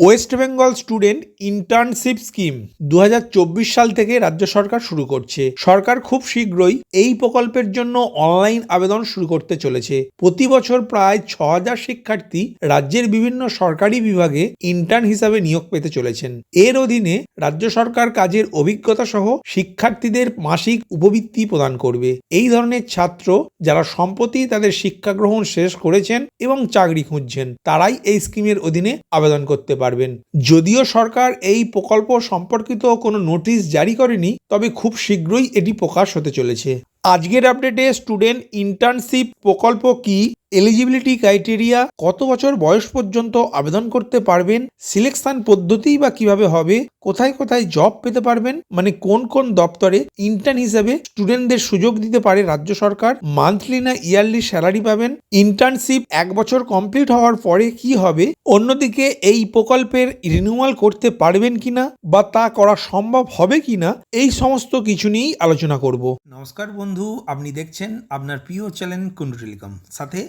West Bengal student internship scheme দু হাজার চব্বিশ সাল থেকে রাজ্য সরকার শুরু করছে। সরকার খুব শীঘ্রই এই প্রকল্পের জন্য অনলাইন আবেদন শুরু করতে চলেছে। প্রতি বছর প্রায় ছ হাজার শিক্ষার্থী রাজ্যের বিভিন্ন সরকারি বিভাগে ইন্টার্ন হিসাবে নিয়োগ পেতে চলেছেন। এর অধীনে রাজ্য সরকার কাজের অভিজ্ঞতা সহ শিক্ষার্থীদের মাসিক উপবৃত্তি প্রদান করবে। এই ধরনের ছাত্র যারা সম্প্রতি তাদের শিক্ষা গ্রহণ শেষ করেছেন এবং চাকরি খুঁজছেন, তারাই এই স্কিমের অধীনে আবেদন করতে পারবেন। যদিও সরকার এই প্রকল্প সম্পর্কিত কোনো নোটিশ জারি করেনি, তবে খুব শীঘ্রই এটি প্রকাশ হতে চলেছে। আজকের আপডেটে স্টুডেন্ট ইন্টার্নশিপ প্রকল্প কি? এলিজিবিলিটি ক্রাইটেরিয়া কত বছর বয়স পর্যন্ত আবেদন করতে পারবেন? সিলেকশন পদ্ধতি বা কীভাবে হবে? কোথায় কোথায় জব পেতে পারবেন? মানে কোন কোন দপ্তরে ইন্টার্ন হিসেবে স্টুডেন্টদের সুযোগ দিতে পারে রাজ্য সরকার? মান্থলি না ইয়ারলি স্যালারি পাবেন? ইন্টার্নশিপ এক বছর কমপ্লিট হওয়ার পরে কি হবে? অন্যদিকে এই প্রকল্পের রিনিউয়াল করতে পারবেন কিনা বা তা করা সম্ভব হবে কিনা? এই সমস্ত কিছু নিয়েই আলোচনা করব। নমস্কার বন্ধু, আপনি দেখছেন আপনার প্রিয় চ্যানেল কুন্ডু টেলিকম। সাথে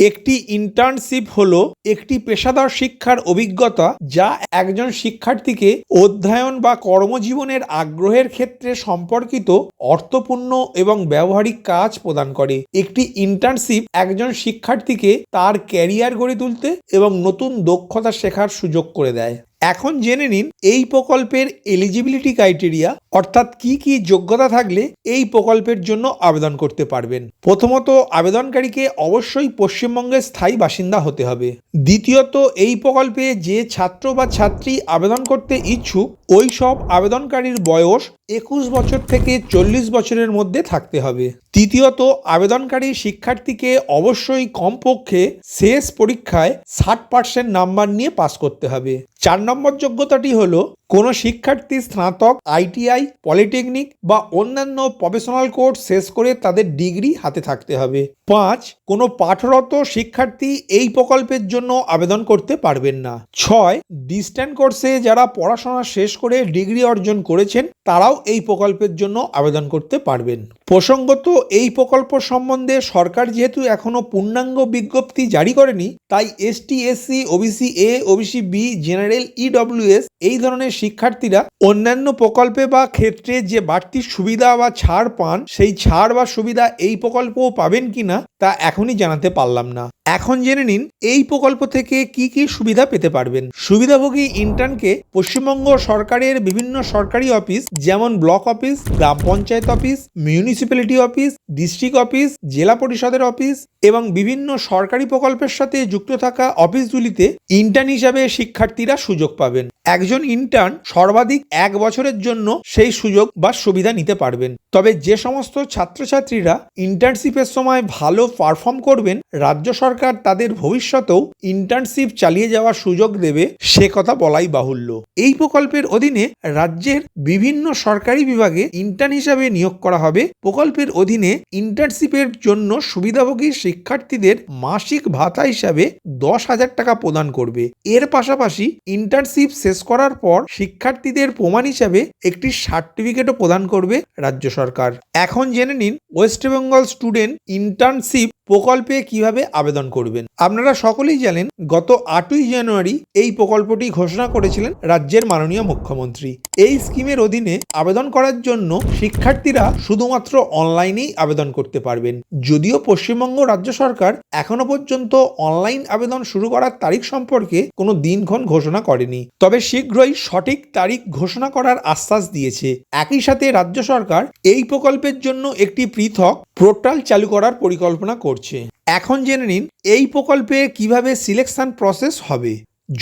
একটি ইন্টার্নশিপ হল একটি পেশাদার শিক্ষার অভিজ্ঞতা যা একজন শিক্ষার্থীকে অধ্যয়ন বা কর্মজীবনের আগ্রহের ক্ষেত্রে সম্পর্কিত অর্থপূর্ণ এবং ব্যবহারিক কাজ প্রদান করে। একটি ইন্টার্নশিপ একজন শিক্ষার্থীকে তার ক্যারিয়ার গড়ে তুলতে এবং নতুন দক্ষতা শেখার সুযোগ করে দেয়। এখন জেনে নিন এই প্রকল্পের এলিজিবিলিটি ক্রাইটেরিয়া অর্থাৎ কি কি যোগ্যতা থাকলে এই প্রকল্পের জন্য আবেদন করতে পারবেন। প্রথমত, আবেদনকারীকে অবশ্যই পশ্চিমবঙ্গের স্থায়ী বাসিন্দা হতে হবে। দ্বিতীয়ত, এই প্রকল্পে যে ছাত্র বা ছাত্রী আবেদন করতে ইচ্ছুক, ওই সব আবেদনকারীর বয়স একুশ বছর থেকে চল্লিশ বছরের মধ্যে থাকতে হবে। তৃতীয়ত আবেদনকারী শিক্ষার্থীকে অবশ্যই কমপক্ষে শেষ পরীক্ষায় ষাট পার্সেন্ট নাম্বার নিয়ে পাস করতে হবে। চার নম্বর যোগ্যতাটি হলো কোনো শিক্ষার্থী, স্নাতক, আইটিআই, পলিটেকনিক বা অন্যান্য প্রফেশনাল কোর্স শেষ করে তাদের ডিগ্রি হাতে থাকতে হবে। পাঁচ, কোনো পাঠরত শিক্ষার্থী এই প্রকল্পের জন্য আবেদন করতে পারবেন না। ছয়, ডিস্ট্যান্ট কোর্সে যারা পড়াশোনা শেষ করে ডিগ্রি অর্জন করেছেন, তারাও এই প্রকল্পের জন্য আবেদন করতে পারবেন। প্রসঙ্গত, এই প্রকল্প সম্বন্ধে সরকার যেহেতু এখনও পূর্ণাঙ্গ বিজ্ঞপ্তি জারি করেনি, তাই ST SC OBC A OBC B general EWS এই ধরনের শিক্ষার্থীরা অন্যান্য প্রকল্পে বা ক্ষেত্রে যে বাড়তি সুবিধা বা ছাড় পান, সেই ছাড় বা সুবিধা এই প্রকল্পও পাবেন কিনা তা এখনই জানাতে পারলাম না। এখন জেনে নিন, এই প্রকল্প থেকে কি কি সুবিধা পেতে পারবেন। সুবিধাভোগী ইন্টার্নকে পশ্চিমবঙ্গ সরকারের বিভিন্ন সরকারি অফিস যেমন ব্লক অফিস গ্রাম panchayat office municipality office district office জেলা পরিষদের অফিস এবং বিভিন্ন সরকারি প্রকল্পের সাথে যুক্ত থাকা অফিসগুলিতে ইন্টার্ন হিসাবে শিক্ষার্থীরা সুযোগ পাবেন। একজন ইন্টার্ন সর্বাধিক এক বছরের জন্য সেই সুযোগ বা সুবিধা নিতে পারবেন। তবে যে সমস্ত ছাত্রছাত্রীরা ইন্টার্নশিপের সময় ভালো পারফর্ম করবেন, রাজ্য সরকার তাদের ভবিষ্যতেও ইন্টার্নশিপ চালিয়ে যাওয়ার সুযোগ দেবে, সে কথা বলাই বাহুল্য। এই প্রকল্পের অধীনে রাজ্যের বিভিন্ন সরকারি বিভাগে ইন্টার্ন হিসাবে নিয়োগ করা হবে। প্রকল্পের অধীনে ইন্টার্নশিপের জন্য সুবিধাভোগী শিক্ষার্থীদের মাসিক ভাতা হিসাবে দশ হাজার টাকা প্রদান করবে। এর পাশাপাশি ইন্টার্নশিপ শেষ করার পর শিক্ষার্থীদের প্রমাণ হিসাবে একটি সার্টিফিকেটও প্রদান করবে রাজ্য সরকার। এখন জেনে নিন ওয়েস্ট বেঙ্গল স্টুডেন্ট ইন্টার্নশিপ প্রকল্পে কীভাবে আবেদন করবেন? আপনারা সকলেই জানেন, গত আটই জানুয়ারি এই প্রকল্পটি ঘোষণা করেছিলেন রাজ্যের মাননীয় মুখ্যমন্ত্রী। এই স্কিমের অধীনে আবেদন করার জন্য শিক্ষার্থীরা শুধুমাত্র অনলাইনেই আবেদন করতে পারবেন। যদিও পশ্চিমবঙ্গ রাজ্য সরকার এখনও পর্যন্ত অনলাইন আবেদন শুরু করার তারিখ সম্পর্কে কোনো দিনক্ষণ ঘোষণা করেনি। তবে শীঘ্রই সঠিক তারিখ ঘোষণা করার আশ্বাস দিয়েছে। একই সাথে রাজ্য সরকার এই প্রকল্পের জন্য একটি পৃথক পোর্টাল চালু করার পরিকল্পনা করছে। এখন জেনে নিন, এই প্রকল্পে কীভাবে সিলেকশন প্রসেস হবে?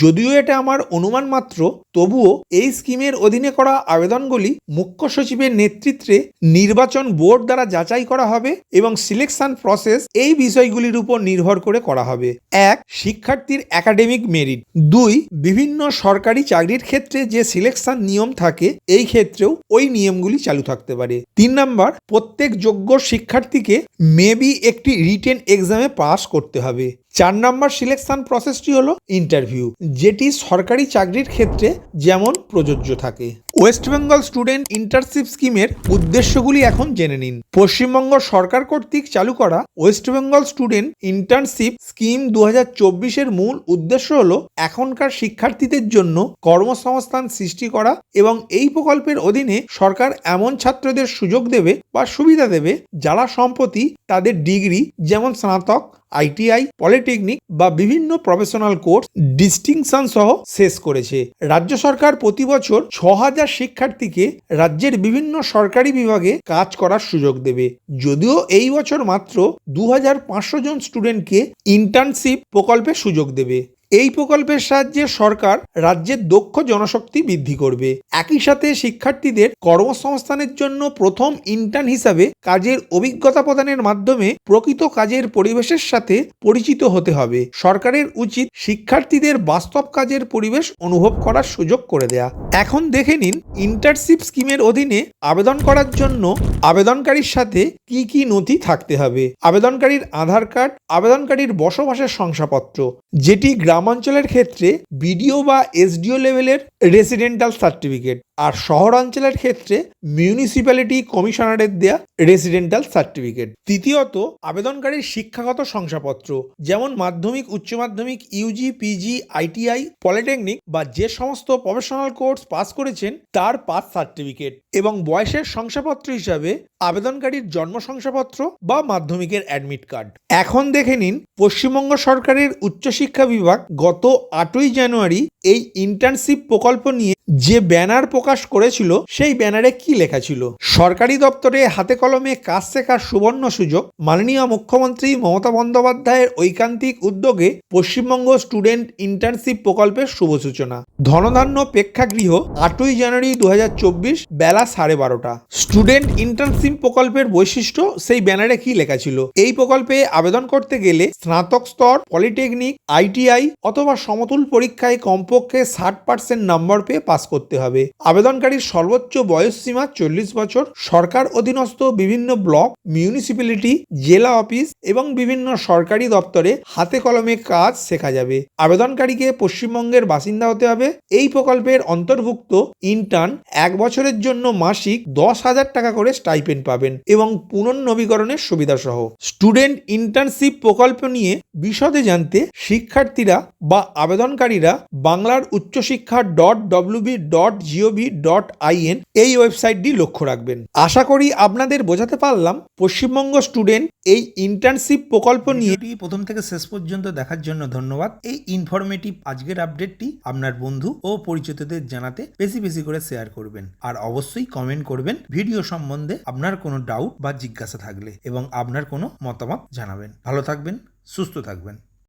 যদিও এটা আমার অনুমান মাত্র তবুও এই স্কিমের অধীনে করা আবেদনগুলি মুখ্য সচিবের নেতৃত্বে নির্বাচন বোর্ড দ্বারা যাচাই করা হবে এবং সিলেকশন প্রসেস এই বিষয়গুলির উপর নির্ভর করে করা হবে। এক, শিক্ষার্থীর একাডেমিক মেরিট। দুই, বিভিন্ন সরকারি চাকরির ক্ষেত্রে যে সিলেকশন নিয়ম থাকে, এই ক্ষেত্রেও ওই নিয়মগুলি চালু থাকতে পারে। তিন নম্বর, প্রত্যেক যোগ্য শিক্ষার্থীকে মেবি একটি রিটেন এক্সামে পাস করতে হবে। চার নম্বর সিলেকশন প্রসেসটি হলো ইন্টারভিউ, যেটি সরকারি চাকরির ক্ষেত্রে যেমন প্রযোজ্য থাকে। ওয়েস্ট বেঙ্গল স্টুডেন্ট ইন্টার্নশিপ স্কিমের উদ্দেশ্যগুলি এখন জেনে নিন। পশ্চিমবঙ্গ সরকার কর্তৃক চালু করা West Bengal student internship scheme দু চব্বিশের মূল উদ্দেশ্য হল এখনকার শিক্ষার্থীদের জন্য কর্মসংস্থান সৃষ্টি করা এবং এই প্রকল্পের অধীনে সরকার এমন ছাত্রদের সুযোগ দেবে বা সুবিধা দেবে যারা সম্প্রতি তাদের ডিগ্রি, যেমন স্নাতক আইটিআই, পলিটেকনিক বা বিভিন্ন প্রফেশনাল কোর্স ডিস্টিংশন সহ শেষ করেছে। রাজ্য সরকার প্রতি বছর ছ হাজার শিক্ষার্থীকে রাজ্যের বিভিন্ন সরকারি বিভাগে কাজ করার সুযোগ দেবে। যদিও এই বছর মাত্র দু হাজার পাঁচশো জন স্টুডেন্টকে ইন্টার্নশিপ প্রকল্পে সুযোগ দেবে। এই প্রকল্পের সাহায্যে সরকার রাজ্যের দক্ষ জনশক্তি বৃদ্ধি করবে। একই সাথে শিক্ষার্থীদের কর্মসংস্থানের জন্য প্রথম ইন্টার্ন হিসাবে কাজের অভিজ্ঞতা প্রদানের মাধ্যমে প্রকৃত কাজের পরিবেশের সাথে পরিচিত হতে হবে। সরকারের উচিত শিক্ষার্থীদের বাস্তব কাজের পরিবেশ অনুভব করার সুযোগ করে দেয়া। এখন দেখে নিন ইন্টার্নশিপ স্কিমের অধীনে আবেদন করার জন্য আবেদনকারীর সাথে কি কি নথি থাকতে হবে। আবেদনকারীর আধার কার্ড, আবেদনকারীর বসবাসের শংসাপত্র, যেটি গ্রামাঞ্চলের ক্ষেত্রে বিডিও বা এসডিও লেভেলের রেসিডেন্টাল সার্টিফিকেট। আর শহরাঞ্চলের ক্ষেত্রে মিউনিসিপ্যালিটি কমিশনারের দেয়া রেসিডেন্টাল সার্টিফিকেট। তৃতীয়ত, আবেদনকারীর শিক্ষাগত শংসাপত্র, যেমন মাধ্যমিক, উচ্চ মাধ্যমিক, ইউজি, পিজি, আইটিআই, পলিটেকনিক বা যে সমস্ত প্রফেশনাল কোর্স পাস করেছেন, তার পাস সার্টিফিকেট এবং বয়সের শংসাপত্র হিসাবে আবেদনকারীর জন্ম শংসাপত্র বা মাধ্যমিকের অ্যাডমিট কার্ড। এখন দেখে নিন, পশ্চিমবঙ্গ সরকারের উচ্চশিক্ষা বিভাগ গত আটই জানুয়ারি এই ইন্টার্নশিপ প্রকল্প নিয়ে যে ব্যানার প্রকাশ করেছিল, সেই ব্যানারে কি লেখা ছিল? সরকারি দপ্তরে হাতে কলমে কাজ শেখার সুবর্ণ সুযোগ, মাননীয় মুখ্যমন্ত্রী মমতা বন্দ্যোপাধ্যায়ের ঐকান্তিক উদ্যোগে পশ্চিমবঙ্গ স্টুডেন্ট ইন্টার্নশিপ প্রকল্পের শুভ সূচনা ধনধান্য প্রেক্ষাগৃহ, আটই জানুয়ারি দু হাজার চব্বিশ, বেলা সাড়ে বারোটা। স্টুডেন্ট ইন্টার্নশিপ প্রকল্পের বৈশিষ্ট্য, সেই ব্যানারে কি লেখা ছিল? এই প্রকল্পে আবেদন করতে গেলে স্নাতক স্তর, পলিটেকনিক, আইটিআই অথবা সমতুল পরীক্ষায় কমপক্ষে ষাট পার্সেন্ট নম্বর পেয়ে পাস করতে হবে। আবেদনকারীর সর্বোচ্চ বয়স সীমা চল্লিশ বছর, সরকার অধীনস্থ বিভিন্ন ব্লক, মিউনিসিপ্যালিটি, জেলা অফিস এবং বিভিন্ন সরকারি দপ্তরে হাতে কলমে কাজ শেখা যাবে। আবেদনকারীকে পশ্চিমবঙ্গের বাসিন্দা হতে হবে। এই প্রকল্পের অন্তর্ভুক্ত ইন্টার্ন এক বছরের জন্য মাসিক দশ হাজার টাকা করে স্টাইপেন্ড পাবেন এবং পুনর্নবীকরণের সুবিধা সহ। স্টুডেন্ট ইন্টার্নশিপ প্রকল্প নিয়ে বিশদে জানতে শিক্ষার্থীরা বা আবেদনকারীরা বাংলার উচ্চশিক্ষা dot WB dot GOV dot IN এই ওয়েবসাইটটি লক্ষ্য রাখবেন। আশা করি আপনাদের বোঝাতে পারলাম, পশ্চিমবঙ্গ স্টুডেন্ট এই ইন্টার্নশিপ প্রকল্প নিয়ে প্রথম থেকে শেষ পর্যন্ত দেখার জন্য ধন্যবাদ। এই ইনফরমেটিভ আজকের আপডেটটি আপনার বন্ধু ও পরিচিতদের জানাতে বেশি বেশি করে শেয়ার করবেন। আর অবশ্যই কমেন্ট করবেন ভিডিও সম্বন্ধে আপনার কোনো ডাউট বা জিজ্ঞাসা থাকলে এবং আপনার কোনো মতামত জানাবেন। ভালো থাকবেন, সুস্থ থাকবেন।